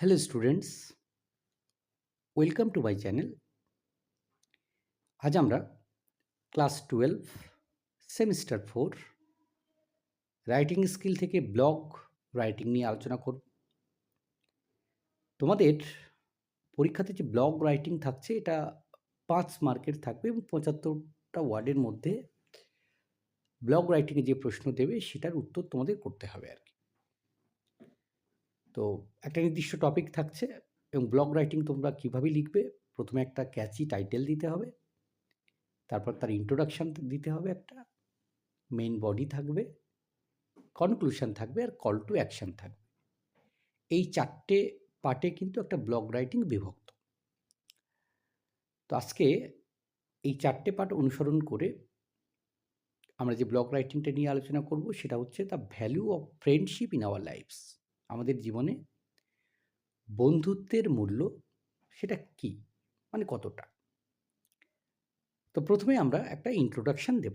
Hello students, welcome to my channel. আজ আমরা class twelve semester four writing skill থেকে blog writing নিয়ে আলোচনা করব। তোমাদের পরীক্ষাতে যে ব্লগ রাইটিং থাকছে এটা পাঁচ মার্কের থাকবে এবং পঁচাত্তরটা ওয়ার্ডের মধ্যে ব্লগ রাইটিংয়ে যে প্রশ্ন দেবে সেটার উত্তর তোমাদের করতে হবে আর কি। তো একটা নির্দিষ্ট টপিক থাকছে এবং ব্লগ রাইটিং তোমরা কীভাবে লিখবে? প্রথমে একটা ক্যাচি টাইটেল দিতে হবে। তারপর তার ইন্ট্রোডাকশান দিতে হবে একটা। মেইন বডি থাকবে। কনক্লুশন থাকবে আর কল টু অ্যাকশান থাকবে। এই চারটে পার্টে কিন্তু একটা ব্লগ রাইটিং বিভক্ত। তো আজকে এই চারটে পার্ট অনুসরণ করে আমরা যে ব্লগ রাইটিংটা নিয়ে আলোচনা করব সেটা হচ্ছে the value of friendship in our lifes আমাদের জীবনে বন্ধুত্বের মূল্য সেটা কি? মানে কতটা? তো প্রথমে আমরা একটা ইন্ট্রোডাকশান দেব।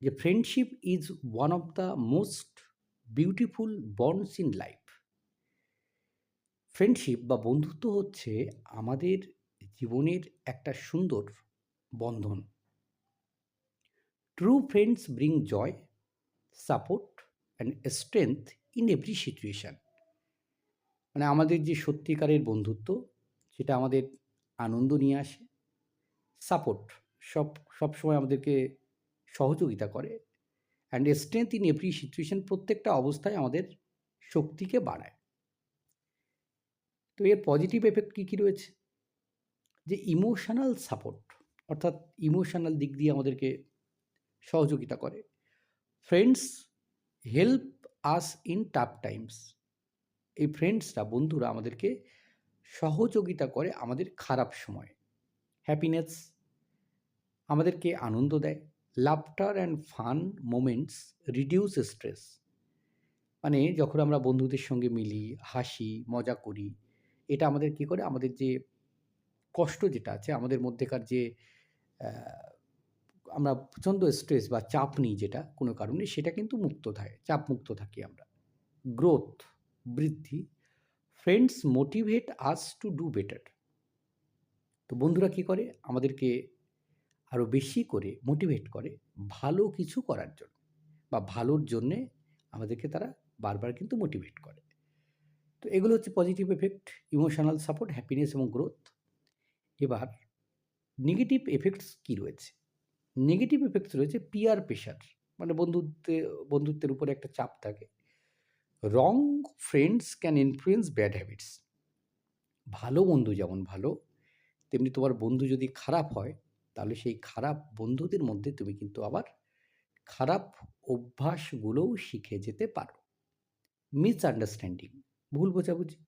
যে friendship is one of the most beautiful bonds in life friendship বা বন্ধুত্ব হচ্ছে আমাদের জীবনের একটা সুন্দর বন্ধন। True friends bring joy support and strength in every situation মানে আমাদের যে সত্যিকারের বন্ধুত্ব, সেটা আমাদের আনন্দ নিয়ে আসে সাপোর্ট সব সবসময় আমাদেরকে সহযোগিতা করে and strength in every situation প্রত্যেকটা অবস্থায় আমাদের শক্তিকে বাড়ায়। তো এর পজিটিভ এফেক্ট কী কী রয়েছে? যে ইমোশনাল সাপোর্ট অর্থাৎ ইমোশনাল দিক দিয়ে আমাদেরকে সহযোগিতা করে। Friends help us in tough times এই ফ্রেন্ডসরা বন্ধুরা আমাদেরকে সহযোগিতা করে আমাদের খারাপ সময় হ্যাপিনেস আমাদেরকে আনন্দ দেয় laughter and fun moments reduce stress মানে যখন আমরা বন্ধুদের সঙ্গে মিলি, হাসি, মজা করি, এটা আমাদের কী করে? আমাদের যে কষ্ট যেটা আছে, আমাদের মধ্যেকার যে আমরা প্রচণ্ড স্ট্রেস বা চাপ নিই যেটা কোনো কারণে, সেটা কিন্তু মুক্ত থাকে, চাপ মুক্ত থাকি আমরা। গ্রোথ বৃদ্ধি friends motivate us to do better তো বন্ধুরা কী করে? আমাদেরকে আরও বেশি করে মোটিভেট করে ভালো কিছু করার জন্য বা ভালোর জন্যে আমাদেরকে তারা বারবার কিন্তু মোটিভেট করে। তো এগুলো হচ্ছে positive effect emotional support happiness এবং গ্রোথ এবার নেগেটিভ এফেক্টস কী রয়েছে? নেগেটিভ এফেক্টস রয়েছে পিয়ার প্রেশার মানে বন্ধুত্বে, বন্ধুত্বের উপরে একটা চাপ থাকে। Wrong friends can influence bad habits ভালো বন্ধু যেমন ভালো, তেমনি তোমার বন্ধু যদি খারাপ হয়, তাহলে সেই খারাপ বন্ধুদের মধ্যে তুমি কিন্তু আবার খারাপ অভ্যাসগুলোও শিখে যেতে পারো। মিসআন্ডারস্ট্যান্ডিং ভুল বোঝাবুঝি।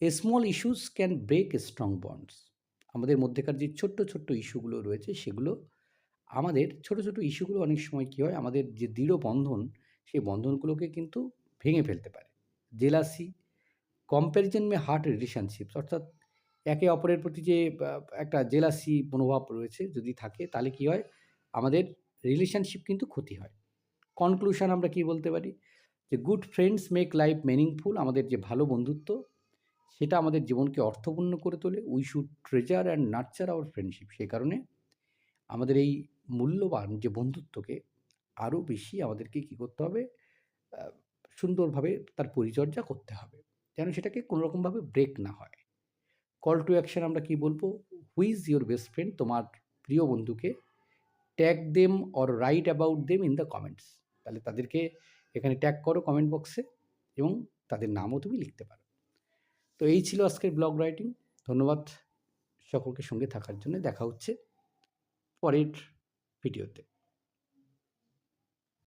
Small issues can break strong bonds আমাদের মধ্যেকার যে ছোট্ট ছোট্ট ইস্যুগুলো রয়েছে, সেগুলো আমাদের ছোট ছোট ইস্যুগুলো অনেক সময় কী হয়, আমাদের যে দৃঢ় বন্ধন, সেই বন্ধনগুলোকে কিন্তু ভেঙে ফেলতে পারে। Jealousy comparison may hurt relationships অর্থাৎ একে অপরের প্রতি যে একটা জেলাসি মনোভাব রয়েছে, যদি থাকে, তাহলে কী হয়, আমাদের রিলেশনশিপ কিন্তু ক্ষতি হয়। কনক্লুশন আমরা কি বলতে পারি? যে good friends make life meaningful আমাদের যে ভালো বন্ধুত্ব, সেটা আমাদের জীবনকে অর্থপূর্ণ করে তোলে। We should treasure and nurture our friendship সেই কারণে আমাদের এই মূল্যবান যে বন্ধুত্বকে আরও বেশি আমাদেরকে কী করতে হবে সুন্দরভাবে তার পরিচর্যা করতে হবে। যেন সেটাকে কোনোরকমভাবে ব্রেক না হয়। কল টু অ্যাকশন আমরা কি বলব? হুইজ ইউর বেস্ট ফ্রেন্ড তোমার প্রিয় বন্ধুকে tag them or write about them in the comments তাহলে তাদেরকে এখানে ট্যাগ করো কমেন্ট বক্সে এবং তাদের নামও তুমি লিখতে পারো। তো এই ছিল আজকের ব্লগ রাইটিং ধন্যবাদ সকলকে সঙ্গে থাকার জন্য। দেখা হচ্ছে পরের ভিডিওতে।